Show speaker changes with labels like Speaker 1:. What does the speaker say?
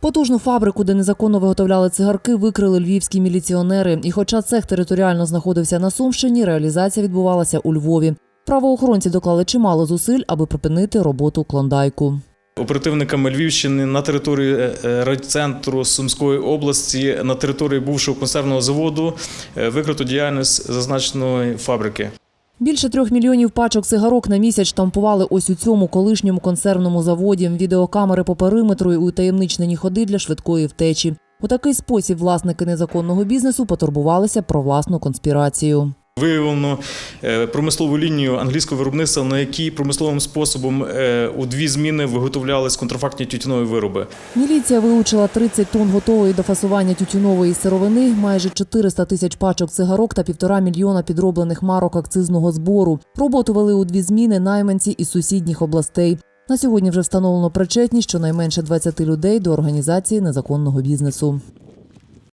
Speaker 1: Потужну фабрику, де незаконно виготовляли цигарки, викрили львівські міліціонери. І хоча цех територіально знаходився на Сумщині, реалізація відбувалася у Львові. Правоохоронці доклали чимало зусиль, аби припинити роботу клондайку.
Speaker 2: Оперативниками Львівщини на території е, е, райцентру Сумської області на території бувшого консервного заводу е, викрито діяльність зазначеної фабрики.
Speaker 1: Більше трьох мільйонів пачок цигарок на місяць штампували ось у цьому колишньому консервному заводі. Відеокамери по периметру і утаємничнені ходи для швидкої втечі. У такий спосіб власники незаконного бізнесу потурбувалися про власну конспірацію.
Speaker 2: Виявлено е, промислову лінію англійського виробництва, на якій промисловим способом е, у дві зміни виготовлялись контрафактні тютюнові вироби.
Speaker 1: Міліція вилучила 30 тонн готової до фасування тютюнової сировини, майже 400 тисяч пачок цигарок та півтора мільйона підроблених марок акцизного збору. Роботу вели у дві зміни найманці із сусідніх областей. На сьогодні вже встановлено причетність щонайменше 20 людей до організації незаконного бізнесу.